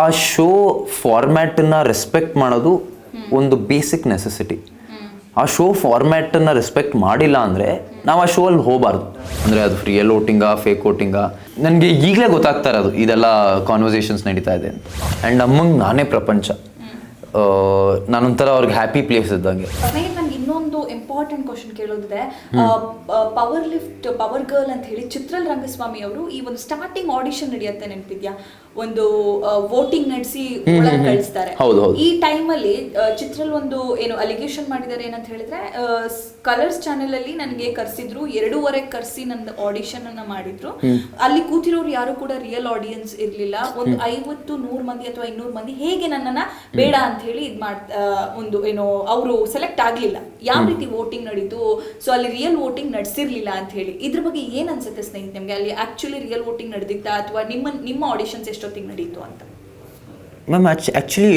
ಆ ಶೋ ಫಾರ್ಮ್ಯಾಟನ್ನು ರೆಸ್ಪೆಕ್ಟ್ ಮಾಡೋದು ಒಂದು ಬೇಸಿಕ್ ನೆಸೆಸಿಟಿ ಆ ಶೋ ಫಾರ್ಮ್ಯಾಟನ್ನು ರೆಸ್ಪೆಕ್ಟ್ ಮಾಡಿಲ್ಲ ಅಂದರೆ ನಾವು ಆ ಶೋ ಅಲ್ಲಿ ಹೋಗಬಾರ್ದು. ಅಂದರೆ ಅದು ರಿಯಲ್ ಓಟಿಂಗಾ ಫೇಕ್ ಓಟಿಂಗಾ ನನಗೆ ಈಗಲೇ ಗೊತ್ತಾಗ್ತಾ ಇರೋದು, ಇದೆಲ್ಲ ಕಾನ್ವರ್ಸೇಷನ್ಸ್ ನಡೀತಾ ಇದೆ ಅಂತ. ಆ್ಯಂಡ್ ನಮ್ಮಂಗೆ ನಾನೇ ಪ್ರಪಂಚ. ನಾನೊಂಥರ ಅವ್ರಿಗೆ ಹ್ಯಾಪಿ ಪ್ಲೇಸ್ ಇದ್ದಂಗೆ. ಇಂಪಾರ್ಟೆಂಟ್ ಕ್ವಶನ್ ಕೇಳೋದಿದೆ. ಪವರ್ ಲಿಫ್ಟ್ ಪವರ್ ಗರ್ಲ್ ಅಂತ ಹೇಳಿ ಚಿತ್ರಲ್ ರಂಗಸ್ವಾಮಿ ಅವರು ಈ ಒಂದು ಸ್ಟಾರ್ಟಿಂಗ್ ಆಡಿಷನ್ ನಡೆಯುತ್ತೆ ನೆನಪಿದ್ಯಾ? ಒಂದು ವೋಟಿಂಗ್ ನಡೆಸಿ ಒಳಗೆ ಕಳಿಸ್ತಾರೆ. ಈ ಟೈಮಲ್ಲಿ ಚಿತ್ರಲ್ ಒಂದು ಏನು ಅಲಿಗೇಷನ್ ಮಾಡಿದ್ದಾರೆ ಏನಂತ ಹೇಳಿದ್ರೆ ಕಲರ್ಸ್ ಚಾನೆಲ್ ಅಲ್ಲಿ ನನಗೆ ಕರ್ಸಿದ್ರು ಎರಡೂವರೆ ಕರ್ಸಿ ನಂದು ಆಡಿಷನ್ ಅನ್ನ ಮಾಡಿದ್ರು. ಅಲ್ಲಿ ಕೂತಿರೋರು ಯಾರು ಕೂಡ ರಿಯಲ್ ಆಡಿಯನ್ಸ್ ಇರ್ಲಿಲ್ಲ. ಒಂದು ಐವತ್ತು ನೂರು ಮಂದಿ ಅಥವಾ ಇನ್ನೂರು ಮಂದಿ ಹೇಗೆ ನನ್ನನ್ನ ಬೇಡ ಅಂತ ಹೇಳಿ ಇದ್ ಮಾಡ್ ಒಂದು ಏನು ಅವರು ಸೆಲೆಕ್ಟ್ ಆಗ್ಲಿಲ್ಲ. ಯಾವ ರೀತಿ ವೋಟಿಂಗ್ ನಡೀತು ಸೊ ಅಲ್ಲಿ ರಿಯಲ್ ವೋಟಿಂಗ್ ನಡೆಸಿರ್ಲಿಲ್ಲ ಅಂತ ಹೇಳಿ. ಇದ್ರ ಬಗ್ಗೆ ಏನ್ ಅನ್ಸುತ್ತೆ ಸ್ನೇಹಿತ ನಿಮ್ಗೆ? ಅಲ್ಲಿ ಆಕ್ಚುಲಿ ರಿಯಲ್ ವೋಟಿಂಗ್ ನಡೆದಿತ್ತಾ ಅಥವಾ ನಿಮ್ಮ ನಿಮ್ಮ ಆಡಿಷನ್ಸ್ ಎಷ್ಟೊತ್ತಿಗೆ ನಡೀತು ಅಂತ? ಮ್ಯಾಮ್ ಆ್ಯಕ್ಚು ಆ್ಯಕ್ಚುಲಿ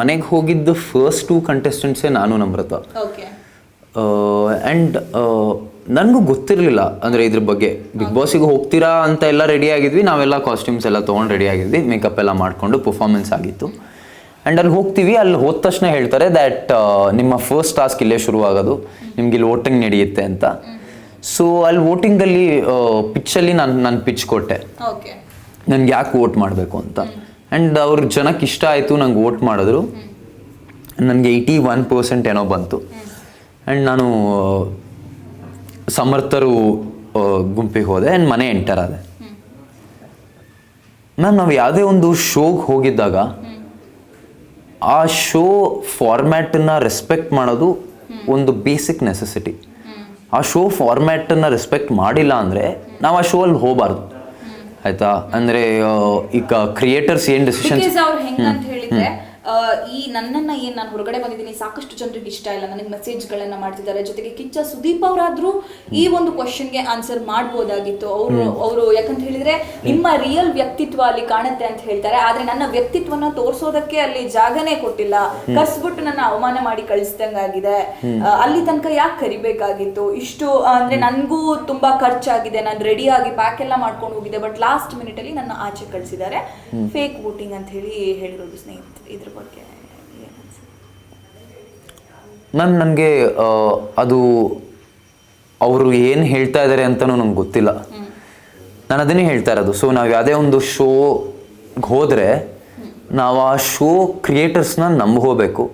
ಮನೆಗೆ ಹೋಗಿದ್ದು ಫಸ್ಟ್ ಟು ಕಂಟೆಸ್ಟೆಂಟ್ಸೇ ನಾನು ನಮ್ರತ. ಓಕೆ ಆ್ಯಂಡ್ ನನಗೂ ಗೊತ್ತಿರಲಿಲ್ಲ ಅಂದರೆ ಇದ್ರ ಬಗ್ಗೆ. ಬಿಗ್ ಬಾಸಿಗೆ ಹೋಗ್ತೀರಾ ಅಂತ ಎಲ್ಲ ರೆಡಿ ಆಗಿದ್ವಿ. ನಾವೆಲ್ಲ ಕಾಸ್ಟ್ಯೂಮ್ಸ್ ಎಲ್ಲ ತೊಗೊಂಡು ರೆಡಿ ಆಗಿದ್ವಿ. ಮೇಕಪ್ ಎಲ್ಲ ಮಾಡಿಕೊಂಡು ಪರ್ಫಾರ್ಮೆನ್ಸ್ ಆಗಿತ್ತು. ಆ್ಯಂಡ್ ಅಲ್ಲಿ ಹೋಗ್ತೀವಿ ಅಲ್ಲಿ ಹೋದ ತಕ್ಷಣ ಹೇಳ್ತಾರೆ ದ್ಯಾಟ್ ನಿಮ್ಮ ಫಸ್ಟ್ ಟಾಸ್ಕ್ ಇಲ್ಲೇ ಶುರುವಾಗೋದು ನಿಮ್ಗೆ ಇಲ್ಲಿ ವೋಟಿಂಗ್ ನಡೆಯುತ್ತೆ ಅಂತ. ಸೊ ಅಲ್ಲಿ ವೋಟಿಂಗಲ್ಲಿ ಪಿಚ್ಚಲ್ಲಿ ನಾನು ನಾನು ಪಿಚ್ ಕೊಟ್ಟೆ. ನನಗೆ ಯಾಕೆ ವೋಟ್ ಮಾಡಬೇಕು ಅಂತ. ಆ್ಯಂಡ್ ಅವ್ರ ಜನಕ್ಕೆ ಇಷ್ಟ ಆಯಿತು ನಂಗೆ ವೋಟ್ ಮಾಡಿದ್ರು. ನನಗೆ ಏಯ್ಟಿ ಒನ್ ಪರ್ಸೆಂಟ್ ಏನೋ ಬಂತು. ಆ್ಯಂಡ್ ನಾನು ಸಮರ್ಥರು ಗುಂಪಿಗೆ ಹೋದೆ ಆ್ಯಂಡ್ ಮನೆ ಎಂಟರ್ ಆದೆ. ಮ್ಯಾಮ್ ನಾವು ಯಾವುದೇ ಒಂದು ಶೋಗೆ ಹೋಗಿದ್ದಾಗ ಆ ಶೋ ಫಾರ್ಮ್ಯಾಟನ್ನ ರೆಸ್ಪೆಕ್ಟ್ ಮಾಡೋದು ಒಂದು ಬೇಸಿಕ್ ನೆಸೆಸಿಟಿ ಆ ಶೋ ಫಾರ್ಮ್ಯಾಟನ್ನು ರೆಸ್ಪೆಕ್ಟ್ ಮಾಡಿಲ್ಲ ಅಂದರೆ ನಾವು ಆ ಶೋ ಅಲ್ಲಿ ಹೋಗಬಾರ್ದು. ಆಯಿತಾ? ಅಂದರೆ ಈಗ ಕ್ರಿಯೇಟರ್ಸ್ ಏನು ಡಿಸಿಷನ್ಸ್ ಈ ನನ್ನನ್ನ ಏನ್ ನಾನು ಹೊರಗಡೆ ಬಂದಿದ್ದೀನಿ ಸಾಕಷ್ಟು ಜನರಿಗೆ ಇಷ್ಟ ಇಲ್ಲ. ನನಗೆ ಮೆಸೇಜ್ಗಳನ್ನ ಮಾಡ್ತಿದ್ದಾರೆ. ಜೊತೆಗೆ ಕಿಚ್ಚ ಸುದೀಪ್ ಅವರಾದ್ರೂ ಈ ಒಂದು ಕ್ವಶನ್ಗೆ ಆನ್ಸರ್ ಮಾಡ್ಬೋದಾಗಿತ್ತು. ಅವರು ಅವರು ಯಾಕಂತ ಹೇಳಿದ್ರೆ ನಿಮ್ಮ ರಿಯಲ್ ವ್ಯಕ್ತಿತ್ವ ಅಲ್ಲಿ ಕಾಣುತ್ತೆ ಅಂತ ಹೇಳ್ತಾರೆ. ಆದ್ರೆ ನನ್ನ ವ್ಯಕ್ತಿತ್ವನ ತೋರ್ಸೋದಕ್ಕೆ ಅಲ್ಲಿ ಜಾಗನೇ ಕೊಟ್ಟಿಲ್ಲ. ಕರ್ಸ್ಬಿಟ್ಟು ನನ್ನ ಅವಮಾನ ಮಾಡಿ ಕಳಿಸ್ದಂಗಾಗಿದೆ ಅಲ್ಲಿ ತನಕ ಯಾಕೆ ಕರಿಬೇಕಾಗಿತ್ತು? ಇಷ್ಟು ಅಂದ್ರೆ ನನ್ಗೂ ತುಂಬಾ ಖರ್ಚಾಗಿದೆ. ನಾನು ರೆಡಿ ಆಗಿ ಪ್ಯಾಕ್ ಎಲ್ಲ ಮಾಡ್ಕೊಂಡು ಹೋಗಿದೆ. ಬಟ್ ಲಾಸ್ಟ್ ಮಿನಿಟ್ ಅಲ್ಲಿ ನನ್ನ ಆಚೆ ಕಳಿಸಿದ್ದಾರೆ. ಫೇಕ್ ವೋಟಿಂಗ್ ಅಂತ ಹೇಳಿ ಹೇಳಿರೋದು ಸ್ನೇಹಿತರೆ ಇದ್ರ ಬಗ್ಗೆ ನಾನು ನನಗೆ ಅದು ಅವರು ಏನು ಹೇಳ್ತಾ ಇದ್ದಾರೆ ಅಂತಲೂ ನಂಗೆ ಗೊತ್ತಿಲ್ಲ. ನಾನು ಅದನ್ನೇ ಹೇಳ್ತಾ ಇರೋದು. ಸೊ ನಾವು ಯಾವುದೇ ಒಂದು ಶೋಗೆ ಹೋದರೆ ನಾವು ಆ ಶೋ ಕ್ರಿಯೇಟರ್ಸ್ನ ನಂಬ್ಕೋಬೇಕು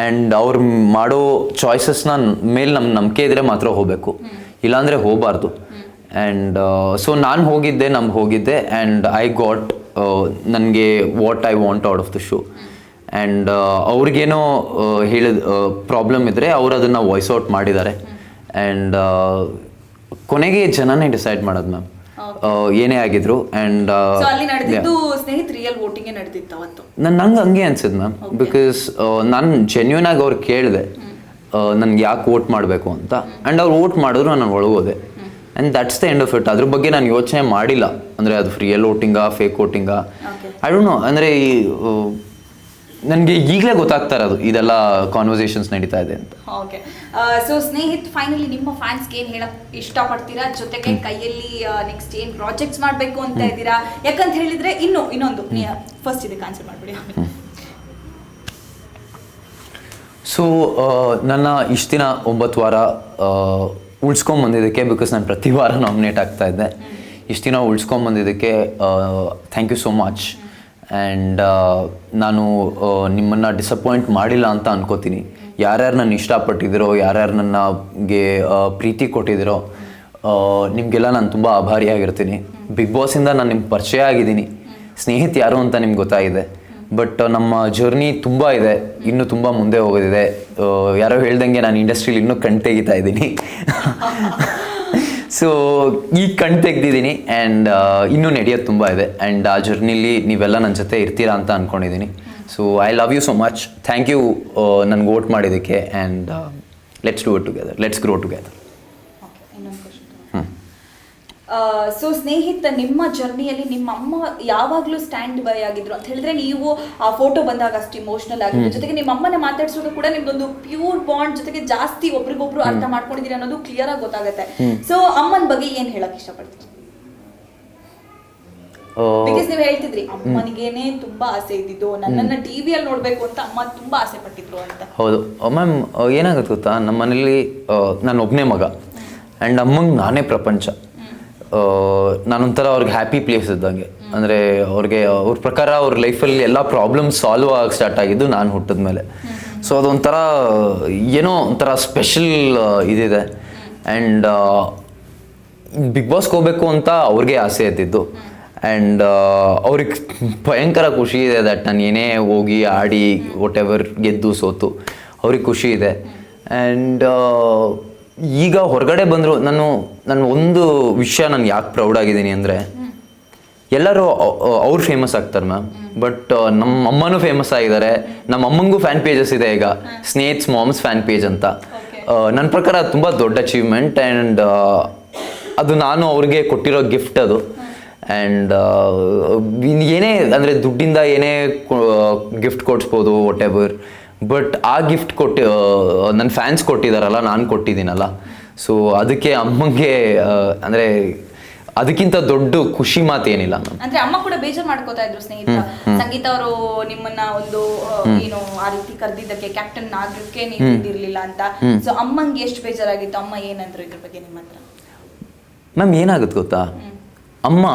ಆ್ಯಂಡ್ ಅವ್ರು ಮಾಡೋ ಚಾಯ್ಸಸ್ನ ಮೇಲೆ ನಮ್ಮ ನಂಬಿಕೆ ಇದ್ದರೆ ಮಾತ್ರ ಹೋಗಬೇಕು. ಇಲ್ಲಾಂದರೆ ಹೋಗಬಾರ್ದು. ಆ್ಯಂಡ್ ಸೊ ನಾನು ಹೋಗಿದ್ದೆ ನಮ್ಗೆ ಹೋಗಿದ್ದೆ. ಆ್ಯಂಡ್ ಐ ಗಾಟ್ ನನಗೆ what I want out of the show and ಅವ್ರಿಗೇನೋ ಹೇಳಿದ ಪ್ರಾಬ್ಲಮ್ ಇದ್ದರೆ ಅವ್ರು ಅದನ್ನು ವಾಯ್ಸ್ ಔಟ್ ಮಾಡಿದ್ದಾರೆ. ಆ್ಯಂಡ್ ಕೊನೆಗೆ ಜನನೇ ಡಿಸೈಡ್ ಮಾಡೋದು ಮ್ಯಾಮ್ ಏನೇ ಆಗಿದ್ರು ಆ್ಯಂಡ್ ನಾನು ನಂಗೆ ಹಂಗೆ ಅನ್ಸಿದ್ ಮ್ಯಾಮ್ ಬಿಕಾಸ್ ನಾನು ಜೆನ್ಯೂನ್ ಆಗಿ ಅವ್ರು ಕೇಳಿದೆ ನನ್ಗೆ ಯಾಕೆ ವೋಟ್ ಮಾಡಬೇಕು ಅಂತ. ಆ್ಯಂಡ್ ಅವ್ರು ವೋಟ್ ಮಾಡಿದ್ರು ನಾನು ಒಳಗೋದೆ. And that's the end of it ಅದ್ರ ಬಗ್ಗೆ ನಾನು ಯೋಚನೆ ಮಾಡಿಲ್ಲ. ಅಂದರೆ ಅದು ಫ್ರೀಯಲ್ ವೋಟಿಂಗಾ ಫೇಕ್ ವೋಟಿಂಗಾ. ಐ ಡೋಂಟ್ ನೋ ಅಂದರೆ ಈ ನನಗೆ ಈಗಲೇ ಗೊತ್ತಾಗ್ತಾ ಇರೋದು ಇದೆಲ್ಲ ಕಾನ್ವರ್ಸೇಷನ್ಸ್ ನಡೀತಾ ಇದೆ ಅಂತ. ಓಕೆ ಸೊ ಸ್ನೇಹಿತ್ ಫೈನಲಿ ನಿಮ್ಮ ಫ್ಯಾನ್ಸ್ಗೆ ಏನು ಹೇಳಕ್ ಇಷ್ಟಪಡ್ತೀರಾ? ಜೊತೆಗೆ ಕೈಯಲ್ಲಿ ನೆಕ್ಸ್ಟ್ ಏನು ಪ್ರಾಜೆಕ್ಟ್ಸ್ ಮಾಡಬೇಕು ಅಂತ ಇದ್ದೀರಾ? ಯಾಕಂತ ಹೇಳಿದ್ರೆ ಇನ್ನು ಇನ್ನೊಂದು. ಫಸ್ಟ್ ಇದಕ್ಕೆ ಆನ್ಸರ್ ಮಾಡಿಬಿಡಿ. ಸೊ ನನ್ನ ಇಷ್ಟು ದಿನ ಒಂಬತ್ತು ವಾರ ಉಳ್ಸ್ಕೊಂಬಂದಿದ್ದಕ್ಕೆ ಬಿಕಾಸ್ ನಾನು ಪ್ರತಿ ವಾರ ನಾಮಿನೇಟ್ ಆಗ್ತಾ ಇದ್ದೆ. ಇಷ್ಟು ದಿನ ಉಳ್ಸ್ಕೊಂಬಂದಿದ್ದಕ್ಕೆ thank you so much and ನಾನು ನಿಮ್ಮನ್ನು ಡಿಸಪಾಯಿಂಟ್ ಮಾಡಿಲ್ಲ ಅಂತ ಅನ್ಕೋತೀನಿ. ಯಾರ್ಯಾರು ನನ್ನ ಇಷ್ಟಪಟ್ಟಿದ್ದೀರೋ, ಯಾರ್ಯಾರು ನನಗೆ ಪ್ರೀತಿ ಕೊಟ್ಟಿದ್ದೀರೋ ನಿಮಗೆಲ್ಲ ನಾನು ತುಂಬ ಆಭಾರಿಯಾಗಿರ್ತೀನಿ ಬಿಗ್ ಬಾಸಿಂದ ನಾನು ನಿಮ್ಗೆ ಪರಿಚಯ ಆಗಿದ್ದೀನಿ. ಸ್ನೇಹಿತ ಯಾರು ಅಂತ ನಿಮ್ಗೆ ಗೊತ್ತಾಗಿದೆ. ಬಟ್ ನಮ್ಮ ಜರ್ನಿ ತುಂಬ ಇದೆ. ಇನ್ನೂ ತುಂಬ ಮುಂದೆ ಹೋಗೋದಿದೆ. ಯಾರೋ ಹೇಳ್ದಂಗೆ ನಾನು ಇಂಡಸ್ಟ್ರೀಲಿ ಇನ್ನೂ ಕಣ್ ತೆಗಿತಾ ಇದ್ದೀನಿ. ಸೊ ಈಗ ಕಣ್ ತೆಗ್ದಿದ್ದೀನಿ ಆ್ಯಂಡ್ ಇನ್ನೂ ನಡೆಯೋದು ತುಂಬ ಇದೆ. ಆ್ಯಂಡ್ ಆ ಜರ್ನಿಲಿ ನೀವೆಲ್ಲ ನನ್ನ ಜೊತೆ ಇರ್ತೀರಾ ಅಂತ ಅಂದ್ಕೊಂಡಿದ್ದೀನಿ so I love you so much thank you ನನಗೆ ವೋಟ್ ಮಾಡಿದ್ದಕ್ಕೆ. And let's do it together let's grow together ಹ್ಞೂ ಸೊ ಸ್ನೇಹಿತ ನಿಮ್ಮ ಜರ್ನಿಯಲ್ಲಿ ನಿಮ್ಮ ಅಮ್ಮ ಯಾವಾಗಲೂ ಸ್ಟ್ಯಾಂಡ್ ಬೈ ಆಗಿದ್ರು. ಅಂತ ಹೇಳಿದ್ರೆ ನೀವು ಆ ಫೋಟೋ ಬಂದಾಗ ಅಷ್ಟು ಇಮೋಷನಲ್ ಆಗಿದ್ರು. ಜೊತೆಗೆ ನಿಮ್ಮ ಅಮ್ಮನ ಮಾತಾಡಿಸೋದು ಕೂಡ ನಿಮ್ದೊಂದು ಪ್ಯೂರ್ ಬಾಂಡ್ ಜೊತೆಗೆ ಜಾಸ್ತಿ ಒಬ್ರಿಗೊಬ್ರು ಅರ್ಥ ಮಾಡ್ಕೊಂಡಿದ್ದೀರಿ ಅನ್ನೋದು ಕ್ಲಿಯರ್ ಆಗಿ ಗೊತ್ತಾಗುತ್ತೆ. ಸೊ ಅಮ್ಮನ ಬಗ್ಗೆ ಏನ್ ಹೇಳಕ್ ಇಷ್ಟಪಡ್ತೀನಿ ಬಿಕಾಸ್ ನೀವು ಹೇಳ್ತಿದ್ರಿ ಅಮ್ಮನಿಗೇನೆ ತುಂಬಾ ಆಸೆ ಇದ್ದಿದ್ದು ನನ್ನನ್ನ ಟಿವಿಯಲ್ಲಿ ನೋಡ್ಬೇಕು ಅಂತ ಅಮ್ಮ ತುಂಬಾ ಆಸೆ ಪಟ್ಟಿದ್ರು ಅಂತ. ಹೌದು. ಮ್ಯಾಮ್ ಏನಾಗುತ್ತೆ ಗೊತ್ತಾ? ನಮ್ಮ ಮನೇಲಿ ನಾನು ಒಬ್ಬನೇ ಮಗ. ಆ್ಯಂಡ್ ಅಮ್ಮಂಗೆ ನಾನೇ ಪ್ರಪಂಚ. ನಾನೊಂಥರ ಅವ್ರಿಗೆ ಹ್ಯಾಪಿ ಪ್ಲೇಸ್ ಇದ್ದಂಗೆ. ಅಂದರೆ ಅವ್ರಿಗೆ, ಅವ್ರ ಪ್ರಕಾರ ಅವ್ರ ಲೈಫಲ್ಲಿ ಎಲ್ಲ ಪ್ರಾಬ್ಲಮ್ ಸಾಲ್ವ್ ಆಗಿ ಸ್ಟಾರ್ಟ್ ಆಗಿದ್ದು ನಾನು ಹುಟ್ಟಿದ ಮೇಲೆ. ಸೊ ಅದೊಂಥರ, ಏನೋ ಒಂಥರ ಸ್ಪೆಷಲ್ ಇದಿದೆ. ಆ್ಯಂಡ್ ಬಿಗ್ ಬಾಸ್ಗೆ ಹೋಗ್ಬೇಕು ಅಂತ ಅವ್ರಿಗೆ ಆಸೆ ಇದ್ದಿದ್ದು. ಆ್ಯಂಡ್ ಅವ್ರಿಗೆ ಭಯಂಕರ ಖುಷಿ ಇದೆ ದಟ್ ನಾನು ಏನೇ ಹೋಗಿ ಆಡಿ ವಾಟ್ ಎವರ್ ಗೆದ್ದು ಸೋತು. ಅವ್ರಿಗೆ ಖುಷಿ ಇದೆ. ಆ್ಯಂಡ್ ಈಗ ಹೊರಗಡೆ ಬಂದರು ನಾನು ನಾನು ಒಂದು ವಿಷಯ ನಾನು ಯಾಕೆ ಪ್ರೌಡ್ ಆಗಿದ್ದೀನಿ ಅಂದರೆ ಎಲ್ಲರೂ ಅವ್ರು ಫೇಮಸ್ ಆಗ್ತಾರೆ ಮ್ಯಾಮ್ ಬಟ್ ನಮ್ಮ ಅಮ್ಮನೂ ಫೇಮಸ್ ಆಗಿದ್ದಾರೆ. ನಮ್ಮ ಅಮ್ಮಂಗೂ ಫ್ಯಾನ್ ಪೇಜಸ್ ಇದೆ ಈಗ. ಸ್ನೇಹಿತ್ಸ್ ಮಾಮ್ಸ್ ಫ್ಯಾನ್ ಪೇಜ್ ಅಂತ. ನನ್ನ ಪ್ರಕಾರ ಅದು ತುಂಬ ದೊಡ್ಡ ಅಚೀವ್ಮೆಂಟ್ ಆ್ಯಂಡ್ ಅದು ನಾನು ಅವ್ರಿಗೆ ಕೊಟ್ಟಿರೋ ಗಿಫ್ಟ್ ಅದು. ಆ್ಯಂಡ್ ಏನೇ ಅಂದರೆ ದುಡ್ಡಿಂದ ಏನೇ ಗಿಫ್ಟ್ ಕೊಡಿಸ್ಬೋದು ವಾಟ್ ಎವರ್ ಬಟ್ ಆ ಗಿಫ್ಟ್ ಕೊಟ್ಟು ನನ್ನ ಫ್ಯಾನ್ಸ್ ಕೊಟ್ಟಿದ್ದಾರಲ್ಲ ನಾನು ಕೊಟ್ಟಿದ್ದೀನಲ್ಲ. ಸೊ ಅದಕ್ಕೆ ಅಮ್ಮಂಗೆ ಅಂದರೆ ಅದಕ್ಕಿಂತ ದೊಡ್ಡ ಖುಷಿ ಮಾತೇನಿಲ್ಲ ಅಂದ್ರೆ ಅಮ್ಮ ಕೂಡ ಬೇಜಾರ್ ಮಾಡ್ಕೋತಾ ಇದ್ರು ಸ್ನೇಹಿತ. ಸಂಗೀತ ಅವರು ನಿಮ್ಮನ್ನ ಒಂದು ಏನು ಆ ರೀತಿ ಕರೆದಿದ್ದಕ್ಕೆ ಕ್ಯಾಪ್ಟನ್ ಆಗಕ್ಕೆ ನೀವು ಇದಿರ್ಲಿಲ್ಲ ಅಂತ. ಸೊ ಅಮ್ಮಂಗೆ ಎಷ್ಟು ಬೇಜಾರಾಗಿತ್ತು? ಅಮ್ಮ ಏನಂದ್ರು ಇದ್ರ ಬಗ್ಗೆ ನಿಮ್ಮ ಹತ್ರ? ಮ್ಯಾಮ್ ಏನಾಗುತ್ತೆ ಗೊತ್ತಾ? ಅಮ್ಮ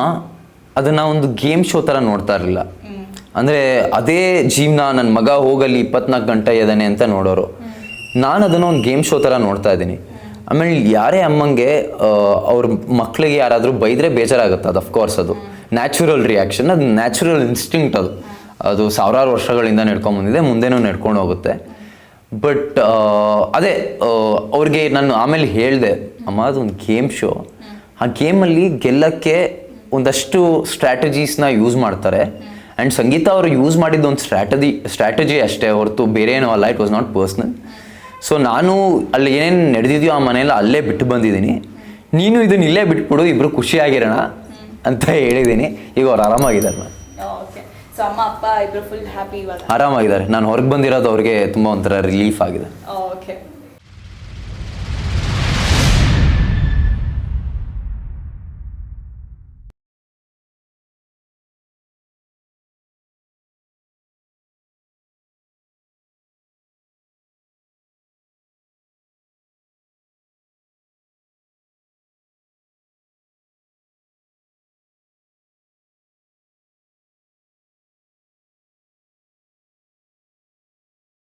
ಅದನ್ನ ಒಂದು ಗೇಮ್ ಶೋ ತರ ನೋಡ್ತಾ ಇರಲಿಲ್ಲ. ಅಂದರೆ ಅದೇ ಜೀವನ ನನ್ನ ಮಗ ಹೋಗಲಿ ಇಪ್ಪತ್ನಾಲ್ಕು ಗಂಟೆ ಇದ್ದಾನೆ ಅಂತ ನೋಡೋರು. ನಾನು ಅದನ್ನು ಒಂದು ಗೇಮ್ ಶೋ ಥರ ನೋಡ್ತಾ ಇದ್ದೀನಿ. ಆಮೇಲೆ ಯಾರೇ ಅಮ್ಮಂಗೆ ಅವ್ರ ಮಕ್ಕಳಿಗೆ ಯಾರಾದರೂ ಬೈದರೆ ಬೇಜಾರಾಗುತ್ತೆ ಅದು ಅಫ್ಕೋರ್ಸ್ ಅದು. ನ್ಯಾಚುರಲ್ ರಿಯಾಕ್ಷನ್ ಅದು ನ್ಯಾಚುರಲ್ ಇನ್ಸ್ಟಿಂಕ್ಟ್ ಅದು. ಅದು ಸಾವಿರಾರು ವರ್ಷಗಳಿಂದ ನಡ್ಕೊಂಬಂದಿದೆ ಮುಂದೆನೂ ನಡ್ಕೊಂಡು ಹೋಗುತ್ತೆ. ಬಟ್ ಅದೇ ಅವ್ರಿಗೆ ನಾನು ಆಮೇಲೆ ಹೇಳಿದೆ, ಅಮ್ಮ, ಅದೊಂದು ಗೇಮ್ ಶೋ. ಆ ಗೇಮಲ್ಲಿ ಗೆಲ್ಲಕ್ಕೆ ಒಂದಷ್ಟು ಸ್ಟ್ರಾಟಜೀಸ್ನ ಯೂಸ್ ಮಾಡ್ತಾರೆ. ಆ್ಯಂಡ್ ಸಂಗೀತ ಅವರು ಯೂಸ್ ಮಾಡಿದ್ದು ಒಂದು ಸ್ಟ್ರಾಟಜಿ ಸ್ಟ್ರಾಟಜಿ ಅಷ್ಟೇ ಹೊರತು ಬೇರೆ ಏನೋ ಅಲ್ಲ it was not personal so ನಾನು ಅಲ್ಲಿ ಏನೇನು ನಡೆದಿದೆಯೋ ಆ ಮನೆಯಲ್ಲ ಅಲ್ಲೇ ಬಿಟ್ಟು ಬಂದಿದ್ದೀನಿ. ನೀನು ಇದನ್ನ ಇಲ್ಲೇ ಬಿಟ್ಬಿಡು ಇಬ್ಬರು ಖುಷಿಯಾಗಿರೋಣ ಅಂತ ಹೇಳಿದ್ದೀನಿ. ಈಗ ಅವ್ರು ಆರಾಮಾಗಿದ್ದಾರೆ ನಾನು ಓಕೆ ಸೊ ಅಮ್ಮ ಅಪ್ಪ ಇಬ್ರು ಫುಲ್ ಹ್ಯಾಪಿ ಇವಾಗ? ಆರಾಮಾಗಿದ್ದಾರೆ. ನಾನು ಹೊರಗೆ ಬಂದಿರೋದು ಅವ್ರಿಗೆ ತುಂಬ ಒಂಥರ ರಿಲೀಫ್ ಆಗಿದೆ. ಓಕೆ